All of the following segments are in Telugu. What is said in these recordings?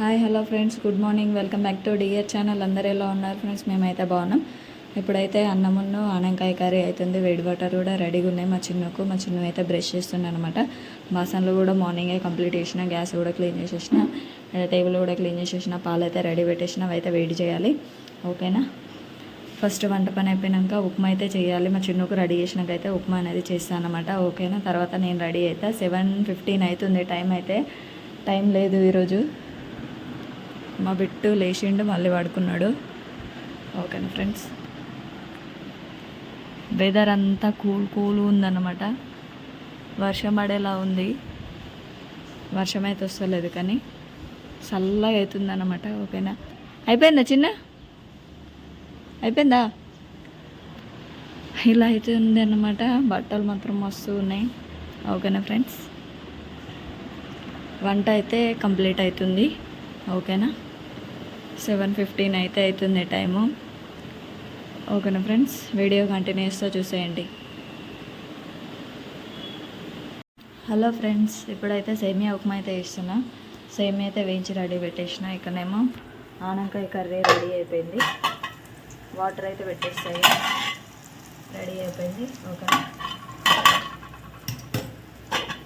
Hi hello friends. Good morning. Welcome back to dear channel. అందరు ఎలా ఉన్నారు ఫ్రెండ్స్? మేమైతే బాగున్నాం. ఇప్పుడైతే అన్నమును ఆనంకాయ కర్రీ అవుతుంది వేడి వాటర్ కూడా రెడీగా ఉన్నాయి. మా చిన్నకు మా చిన్న అయితే బ్రష్ చేస్తున్నాను అనమాట బాసన్లు కూడా మార్నింగే కంప్లీట్ చేసిన గ్యాస్ కూడా క్లీన్ చేసేసిన టేబుల్ కూడా క్లీన్ చేసేసిన పాలు అయితే రెడీ పెట్టేసిన అయితే వేడి చేయాలి. ఓకేనా? ఫస్ట్ వంట పని అయిపోయినాక ఉప్మా అయితే చేయాలి. మా చిన్నకు రెడీ చేసినాక అయితే ఉప్మా అనేది చేస్తాను అనమాట ఓకేనా? తర్వాత నేను రెడీ అయితే సెవెన్ ఫిఫ్టీన్ అవుతుంది. టైం అయితే టైం లేదు ఈరోజు. మా బిట్టు లేచిండు మళ్ళీ పడుకున్నాడు ఓకేనా ఫ్రెండ్స్? వెదర్ అంతా కూల్ కూల్ ఉందన్నమాట. వర్షం పడేలా ఉంది. వర్షం అయితే వస్తలేదు కానీ చల్లగా అవుతుందన్నమాట ఓకేనా? అయిపోయిందా చిన్న? అయిపోయిందా? ఇలా అయితే ఉంది అన్నమాట బట్టలు మాత్రం మస్తు ఉన్నాయి ఓకేనా ఫ్రెండ్స్? వంట అయితే కంప్లీట్ అవుతుంది ఓకేనా? సెవెన్ ఫిఫ్టీన్ అయితే అవుతుంది టైము. ఓకేనా ఫ్రెండ్స్? వీడియో కంటిన్యూస్తో చూసేయండి. హలో ఫ్రెండ్స్ ఇప్పుడైతే సేమియా ఉప్మా అయితే వేస్తున్నా సేమియా అయితే వేయించి రెడీ పెట్టేసిన. ఇక్కడనేమో ఆనంకాయ కర్రీ రెడీ అయిపోయింది. వాటర్ అయితే పెట్టేస్తాయి. రెడీ అయిపోయింది. ఓకే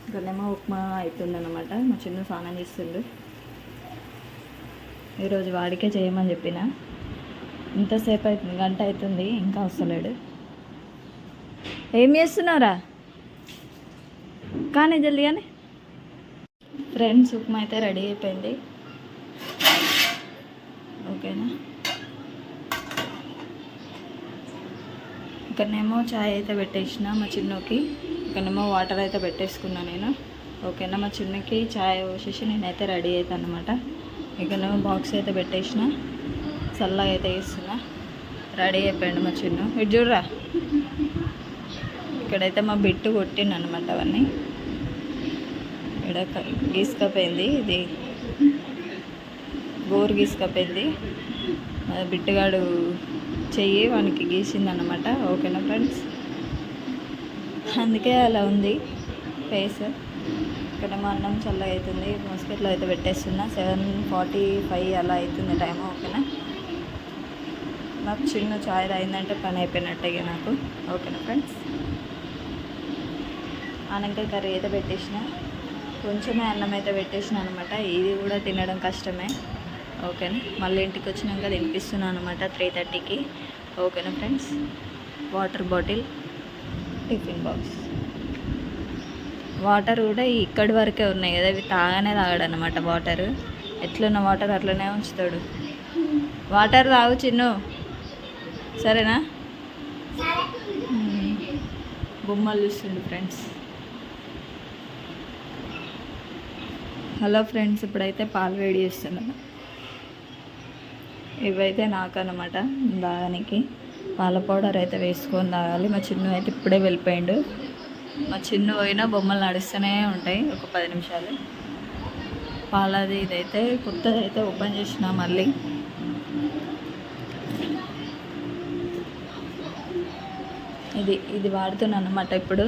ఇక్కడనేమో ఉప్మా అవుతుంది అనమాట మా చిన్న స్నానం చేస్తుండు. ఈరోజు వాడికే చేయమని చెప్పిన. ఇంతసేపు అవుతుంది గంట అవుతుంది ఇంకా వస్తలేడు. ఏం చేస్తున్నారా కానీ జల్దీ కానీ. ఫ్రెండ్స్ ఉప్మా అయితే రెడీ అయిపోయింది. ఓకేనా? ఇక్కడనేమో చాయ్ అయితే పెట్టేసిన మా చిన్నకి. ఇక్కడనేమో వాటర్ అయితే పెట్టేసుకున్నా నేను. ఓకేనా? మా చిన్నకి చాయ్ పోసేసి నేనైతే రెడీ అవుతాను అనమాట ఇక్కడ బాక్స్ అయితే పెట్టేసిన. చల్లగా అయితే వేస్తున్నా. రెడీ అయిపోయాడు మా చిన్న. ఇటు చూడరా. ఇక్కడైతే మా బిట్టు కొట్టిండు అనమాట అవన్నీ. ఇక్కడ గీసుకపోయింది. ఇది గోరు గీసుకపోయింది. బిట్టుగాడు చెయ్యి వానికి గీసింది అనమాట ఓకేనా ఫ్రెండ్స్? అందుకే అలా ఉంది ఫేస్. ఇక్కడ మా అన్నం చల్లగా అవుతుంది మస్కెట్లో అయితే పెట్టేస్తున్నా. సెవెన్ ఫార్టీ ఫైవ్ అలా అవుతుంది టైం ఓకేనా? నాకు చిన్న చాయ్ అయిందంటే పని అయిపోయినట్టే నాకు ఓకేనా ఫ్రెండ్స్? ఆనంకాయ కర్రీ అయితే పెట్టేసిన. కొంచెమే అన్నం అయితే పెట్టేసిన అనమాట ఇది కూడా తినడం కష్టమే ఓకేనా? మళ్ళీ ఇంటికి వచ్చినాక తినిపిస్తున్నాను అనమాట త్రీ థర్టీకి ఓకేనా friends? Water bottle tiffin box. Water కూడా ఇక్కడి వరకే ఉన్నాయి కదా ఇవి తాగానే తాగాడు అనమాట వాటర్. ఎట్లున్న వాటర్ అట్లనే ఉంచుతాడు. వాటర్ తాగు చిన్ను. సరేనా? బొమ్మలు చూస్తుండు ఫ్రెండ్స్. హలో ఫ్రెండ్స్ ఇప్పుడైతే పాలు వేడి చేస్తున్నాను ఇవైతే నాకు అనమాట దానికి. పాల పౌడర్ అయితే వేసుకొని తాగాలి. మా చిన్ను అయితే ఇప్పుడే వెళ్ళిపోయిండు. మా చిన్న పోయినా బొమ్మలు నడుస్తూనే ఉంటాయి ఒక పది నిమిషాలు. పాలది ఇదైతే కొత్తది అయితే ఓపెన్ చేసిన మళ్ళీ. ఇది ఇది వాడుతున్నాను అనమాట ఇప్పుడు.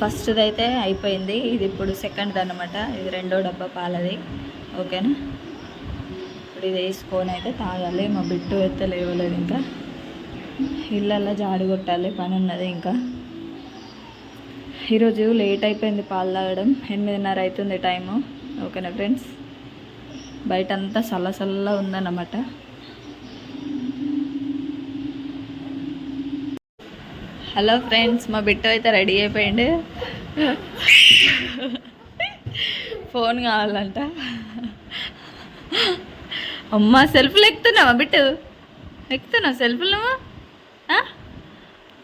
ఫస్ట్ది అయితే అయిపోయింది ఇది ఇప్పుడు సెకండ్ది అనమాట ఇది రెండో డబ్బా పాలది. ఓకేనా? ఇప్పుడు ఇది వేసుకొని అయితే తాగాలి మా బిట్టు అయితే లేవలేదు ఇంకా. ఇళ్ళల్లో జాడి కొట్టాలి పని ఉన్నది ఇంకా. ఈరోజు లేట్ అయిపోయింది పాలు తాగడం. ఎనిమిదిన్నర అవుతుంది టైము. ఓకేనా ఫ్రెండ్స్? బయట అంతా చల్ల ఉందన్నమాట. హలో ఫ్రెండ్స్ మా బిట్టు అయితే రెడీ అయిపోయింది ఫోన్ కావాలంట. అమ్మ సెల్ఫీలు ఎక్కుతున్నావా బిట్టు? ఎక్కుతున్నావు? సెల్ఫీలు నువ్వు?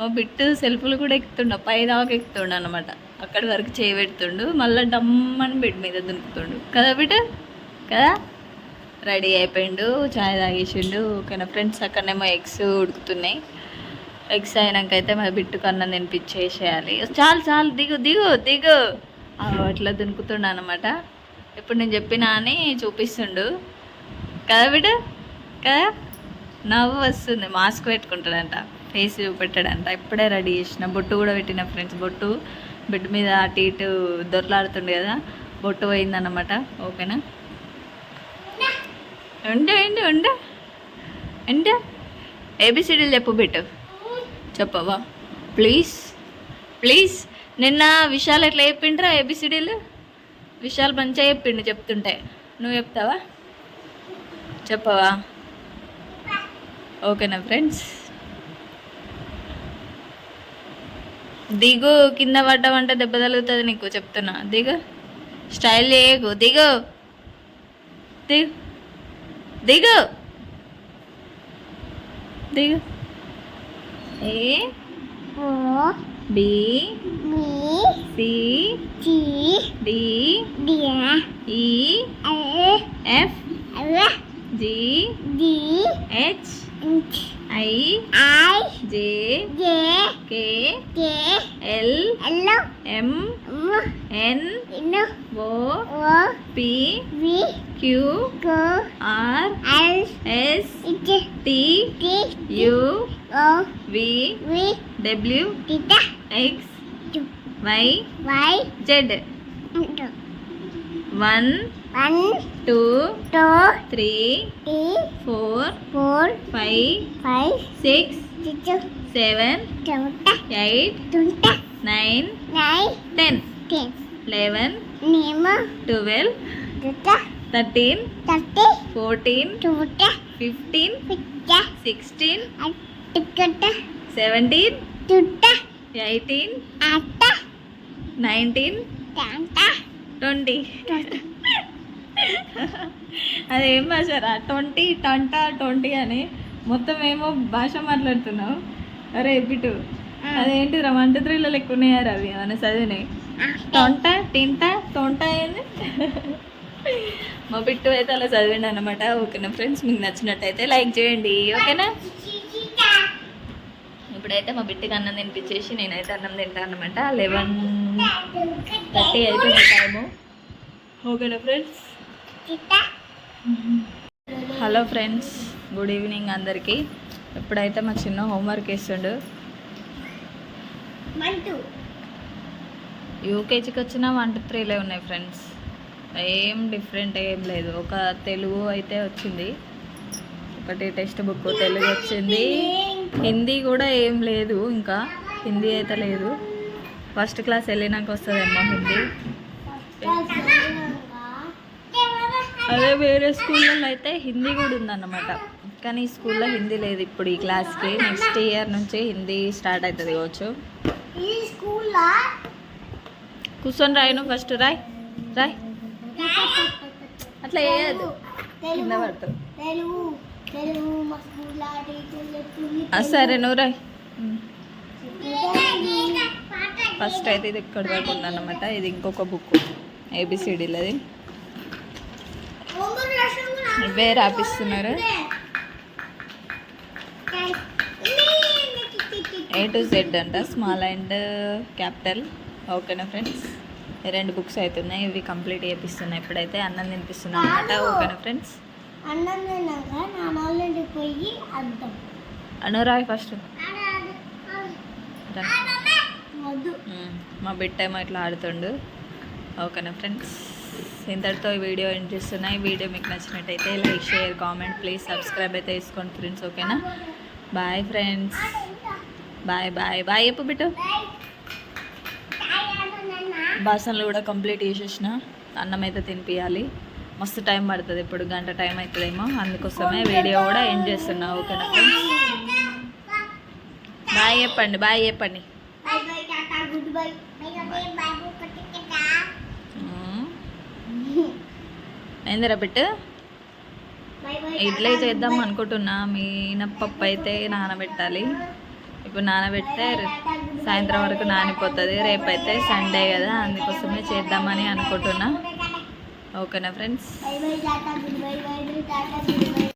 మా బిట్టు సెల్ఫ్లు కూడా ఎక్కుతుండు పై దాకా ఎక్కుతుండు అనమాట అక్కడి వరకు చేయి పెడుతుండు మళ్ళీ డమ్మని బెడ్ మీద దునుకుతుండు. కదా బిట్టు కదా? రెడీ అయిపోయిండు చాయ్ తాగేసిండు. ఓకేనా ఫ్రెండ్స్? అక్కడనేమో ఎగ్స్ ఉడుకుతున్నాయి. ఎగ్స్ అయినాక అయితే మా బిట్టుకు అన్నం తినిపించేసేయాలి. చాలు చాలు దిగు దిగు దిగు. అట్లా దునుకుతుండు అనమాట ఇప్పుడు నేను చెప్పినా అని చూపిస్తుండు. కదా బిడ్డ? కదా? నవ్వు వస్తుంది మాస్క్ పెట్టుకుంటాడంట. ఫేస్ చూపెట్టాడంట ఇప్పుడే రెడీ చేసిన. బొట్టు కూడా పెట్టిన ఫ్రెండ్స్. బొట్టు బెడ్ మీద అటు ఇటు దొరలాడుతుండే కదా. బొట్టు పోయిందన్నమాట. ఓకేనా? ఉండు ఉండు ఉండు. ఉండు. ఏబిసిడీలు చెప్పు బిట్టు చెప్పవా? ప్లీజ్. ప్లీజ్. నిన్న విశాల్ ఎట్లా చెప్పిండ్రా ఏబిసిడీలు? విశాల్ మంచిగా చెప్పిండు చెప్తుంటే. నువ్వు చెప్తావా? చెప్పవా? ఓకేనా ఫ్రెండ్స్? దిగు కింద పడ్డావంటే దెబ్బ తగులుతుంది నీకు చెప్తున్నా. దిగు. స్టైల్ చేయకు. దిగు. దిగు దిగు. దిగు. A? B. C. D. E. F. G. H. I I J J K K L L M N N O O P V Q R S T T U O V V W X Y Y Z. One O V V W టిట X టు Y Y Z to one one two two three three four four five five six six seven టుంట eight టుంట nine nine ten ten eleven name twelve టుట థర్టీన్ థర్టీ ఫోర్టీన్ టుట ఫిఫ్టీన్ పిచ్చ సిక్స్టీన్ టికెట్ సెవెంటీన్ టుట ఎయిటీన్ అట్ట నైన్టీన్ టంట ట్వంటీ టుంట అదేం భాషరా ట్వంటీ టంటా ట్వంటీ అని మొత్తం ఏమో భాష మాట్లాడుతున్నావు. అరే బిటు అదేంటి రా వన్ టూ త్రీలో లెక్క ఉన్నాయారు అవి అని చదివినాయి టొంట టింట తొంట ఏంది? మా బిట్టు అయితే అలా చదివిండి అనమాట ఓకేనా ఫ్రెండ్స్ మీకు నచ్చినట్టయితే లైక్ చేయండి. ఓకేనా? ఇప్పుడైతే మా బిడ్డకి అన్నం తినిపించేసి నేనైతే అన్నం తింటాను అనమాట లెవెన్ థర్టీ అయిపోయింది టైము. ఓకేనా friends? Hello friends good evening అందరికీ. ఇప్పుడైతే మా చిన్న హోంవర్క్ ఇస్తుండు మంటు. యూకేజీకి వచ్చిన వన్ టూ త్రీలే ఉన్నాయి ఫ్రెండ్స్. ఏం డిఫరెంట్ ఏం లేదు. ఒక తెలుగు అయితే వచ్చింది. ఒకటి టెక్స్ట్ బుక్ తెలుగు వచ్చింది. హిందీ కూడా ఏం లేదు ఇంకా హిందీ అయితే లేదు. ఫస్ట్ క్లాస్ వెళ్ళినాక వస్తుందేమో హిందీ. అదే వేరే స్కూళ్ళలో అయితే హిందీ కూడా ఉందన్నమాట. కానీ ఈ స్కూల్లో హిందీ లేదు ఇప్పుడు ఈ క్లాస్కి. నెక్స్ట్ ఇయర్ నుంచి హిందీ స్టార్ట్ అవుతుంది కావచ్చు. స్కూల్లో కూర్చొని రాయను ఫస్ట్ రాయ్ రాయ్. అట్లా వేయద్దు కింద పడతావు. స్కూల్లో సరే నువ్వు రాయ్. ఫస్ట్ అయితే ఇది ఇక్కడ వరకు ఉందన్నమాట ఇది ఇంకొక బుక్. ఏబిసిడీలది ఇవే రాపిస్తున్నారు ఏ టు జెడ్ అంట స్మాల్ అండ్ క్యాపిటల్ ఓకేనా ఫ్రెండ్స్ రెండు బుక్స్ అవుతున్నాయి ఇవి కంప్లీట్ చేపిస్తున్నాయి. ఇప్పుడైతే అన్నం తినిపిస్తున్నాం అనమాట ఓకేనా ఫ్రెండ్స్ అన్నం తిన్నాక నా వాళ్ళకి పోయి అద్దం. అను రాయ్ ఫస్ట్. మా బిడ్డ ఏమో ఇట్లా ఆడుతుండు. ఓకేనా ఫ్రెండ్స్ ఇంతటితో ఈ వీడియో ఎండ్ చేస్తున్నా. ఈ వీడియో మీకు నచ్చినట్టయితే like share comment please subscribe అయితే వేసుకోండి ఫ్రెండ్స్ ఓకేనా? Bye friends. Bye bye bye చెప్పు బిట్టు. బాసన్లు కూడా కంప్లీట్ చేసేసిన. అన్నం అయితే తినిపించాలి మస్తు టైం పడుతుంది ఇప్పుడు గంట టైం అవుతుందేమో అందుకోసమే వీడియో కూడా ఎండ్ చేస్తున్నా ఓకేనా ఫ్రెండ్స్? బాయ్ చెప్పండి బాయ్ చెప్పండి bye bye tata goodbye bye bye బాబు కట్టికటా మ్మ్. బై బై ఇడ్లీ చేద్దాం అనుకుంటున్నా. మినప్పప్పు అయితే నానబెట్టాలి. ఇప్పుడు నానబెడితే సాయంత్రం వరకు నానిపోతుంది. రేపైతే సండే కదా అందుకోసమే చేద్దామని అనుకుంటున్నా. ఓకేనా ఫ్రెండ్స్?